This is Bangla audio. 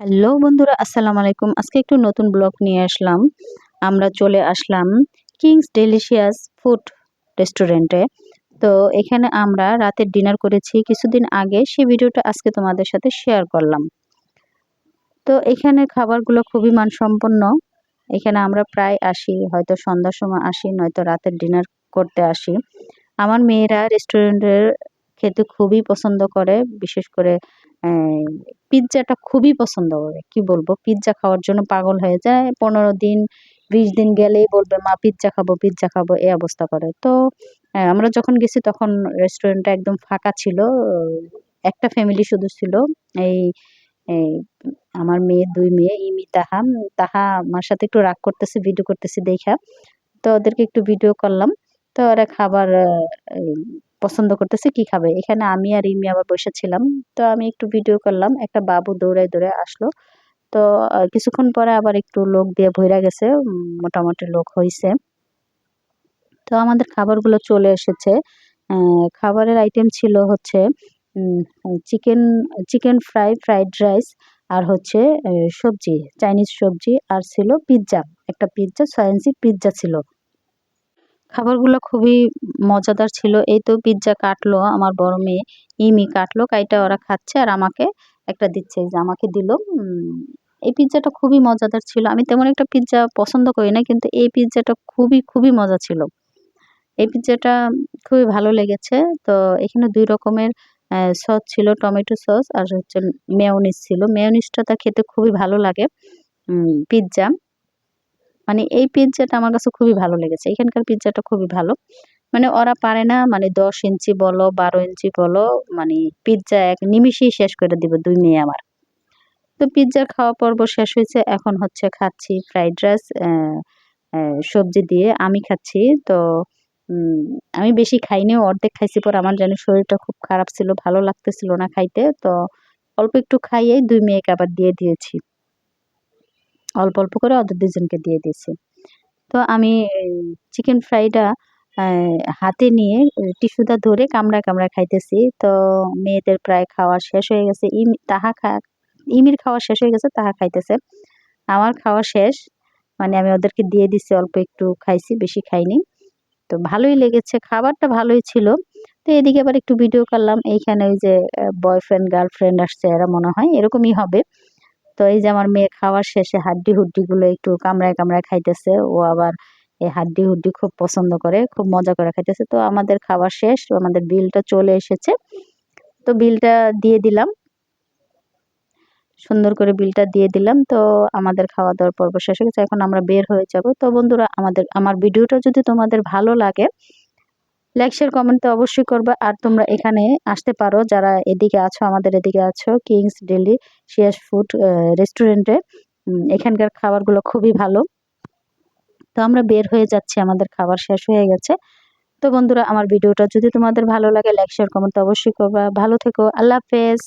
হ্যালো বন্ধুরা, আসসালামু আলাইকুম। আজকে একটু নতুন ব্লগ নিয়ে আসলাম। আমরা চলে আসলাম কিংস ডেলিশিয়াস ফুড রেস্টুরেন্টে তো এখানে আমরা রাতের ডিনার করেছি। কিছুদিন আগে সেই ভিডিওটা আজকে তোমাদের সাথে শেয়ার করলাম। তো এখানে খাবারগুলো খুবই মানসম্পন্ন। এখানে আমরা প্রায় আসি, হয়তো সন্ধ্যার সময় আসি, নয়তো রাতের ডিনার করতে আসি। আমার মেয়েরা রেস্টুরেন্টের খেতে খুবই পছন্দ করে। বিশেষ করে পিৎজাটা খুবই পছন্দ করে। কি বলব? পিৎজা খাওয়ার জন্য পাগল হয়ে যায়। পনেরো দিন, বিশ দিন গেলেই বলবে, মা, পিৎজা খাব পিৎজা খাব। এই অবস্থা করে। তো আমরা যখন গেছি তখন রেস্টুরেন্টটা একদম ফাঁকা ছিল। একটা ফ্যামিলি শুধু ছিল। এই আমার মেয়ে, দুই মেয়ে, ইমি, তাহা। তাহা আমার সাথে একটু রাগ করতেছে ভিডিও করতেছি, দেখা। তো ওদেরকে একটু ভিডিও করলাম। তো ওরা খাবার পছন্দ করতেছে, কি খাবে? এখানে আমি আর ইমি আবার বসে ছিলাম। তো আমি একটু ভিডিও করলাম, একটা বাবু দৌড়ায় দৌড়ে আসলো। তো কিছুক্ষণ পরে আবার একটু লোক দিয়ে ভইরা গেছে মোটামুটি লোক হয়েছে তো আমাদের খাবারগুলো চলে এসেছে। খাবারের আইটেম ছিল হচ্ছে chicken chicken fry fried rice আর হচ্ছে সবজি চাইনিজ সবজি আর ছিল পিৎজা একটা পিৎজা ইঞ্চি পিৎজা ছিল। খাবারগুলো খুবই মজাদার ছিল। এই তো পিৎজা কাটলো, আমার বড় মেয়ে ইমি কাটলো, কাইটা ওরা খাচ্ছে আর আমাকে একটা দিচ্ছে যে আমাকে দিল। এই পিৎজাটা খুবই মজাদার ছিল। আমি তেমন একটা পিৎজা পছন্দ করি না, কিন্তু এই পিৎজাটা খুবই খুবই মজা ছিল। এই পিৎজাটা খুবই ভালো লেগেছে। তো এখানে দুই রকমের সস ছিল, টমেটো সস আর হচ্ছে মেয়নিস ছিল। মেয়নিসটা খেতে খুবই ভালো লাগে। পিৎজা মানে এই পিৎজাটা আমার কাছে খুবই ভালো লেগেছে। এখানকার পিৎজাটা খুবই ভালো। মানে ওরা পারে না মানে দশ ইঞ্চি বলো, বারো ইঞ্চি বলো মানে পিৎজা এক নিমিষেই শেষ করে দিব দুই মেয়ে আমার। তো পিৎজার খাওয়া পর্ব শেষ হয়েছে, এখন হচ্ছে খাচ্ছি ফ্রাইড রাইস সবজি দিয়ে আমি খাচ্ছি। তো আমি বেশি খাইনি, অর্ধেক খাইছি পর আমার যেন শরীরটা খুব খারাপ ছিল, ভালো লাগতেছিল না খাইতে। তো অল্প একটু খাইয়েই দুই মেয়েকে আবার দিয়ে দিয়েছি। অল্প অল্প করে ওদের দুজনকে দিয়ে দিয়েছি। তো আমি চিকেন ফ্রাইটা হাতে নিয়ে টিস্যুটা ধরে কামড়া কামড়া খাইতেছি। তো মেয়েদের প্রায় খাওয়া শেষ হয়ে গেছে। ইম, তাহা খা, ইমির খাওয়া শেষ হয়ে গেছে, তাহা খাইতেছে। আমার খাওয়া শেষ মানে আমি ওদেরকে দিয়ে দিছি, অল্প একটু খাইছি, বেশি খাইনি। তো ভালোই লেগেছে, খাবারটা ভালোই ছিল। তো এদিকে আবার একটু ভিডিও করলাম, এইখানে ওই যে বয়ফ্রেন্ড গার্লফ্রেন্ড আসছে, এরা মনে হয়, এরকমই হবে। তো এই যে আমার মেয়ে খাওয়ার শেষে হাড্ডি হুড্ডিগুলো একটু কামড়ায় কামড়ায় খাইতেছে। ও আবার এই হাড্ডি হুড্ডি খুব পছন্দ করে, খুব মজা করে খাইতেছে। তো আমাদের খাওয়া শেষ, আমাদের বিলটা চলে এসেছে। তো বিলটা দিয়ে দিলাম। সুন্দর করে বিলটা দিয়ে দিলাম। তো আমাদের খাওয়া দাওয়ার পর্ব শেষ হয়ে গেছে। এখন আমরা বের হয়ে যাব। তো বন্ধুরা, আমাদের, আমার ভিডিওটা যদি তোমাদের ভালো লাগে লাইক শেয়ার কমেন্ট তো অবশ্যই করবে। আর তোমরা এখানে আসতে পারো, যারা এদিকে আছো, আমাদের এদিকে আছো কিংস ডেলি শিয়াস ফুড রেস্টুরেন্টে এখানকার খাবারগুলো খুবই ভালো। তো আমরা বের হয়ে যাচ্ছি, আমাদের খাবার শেষ হয়ে গেছে। তো বন্ধুরা, আমার ভিডিওটা যদি তোমাদের ভালো লাগে লাইক শেয়ার কমেন্ট অবশ্যই করবা। ভালো থেকো, আল্লাহ হাফেজ।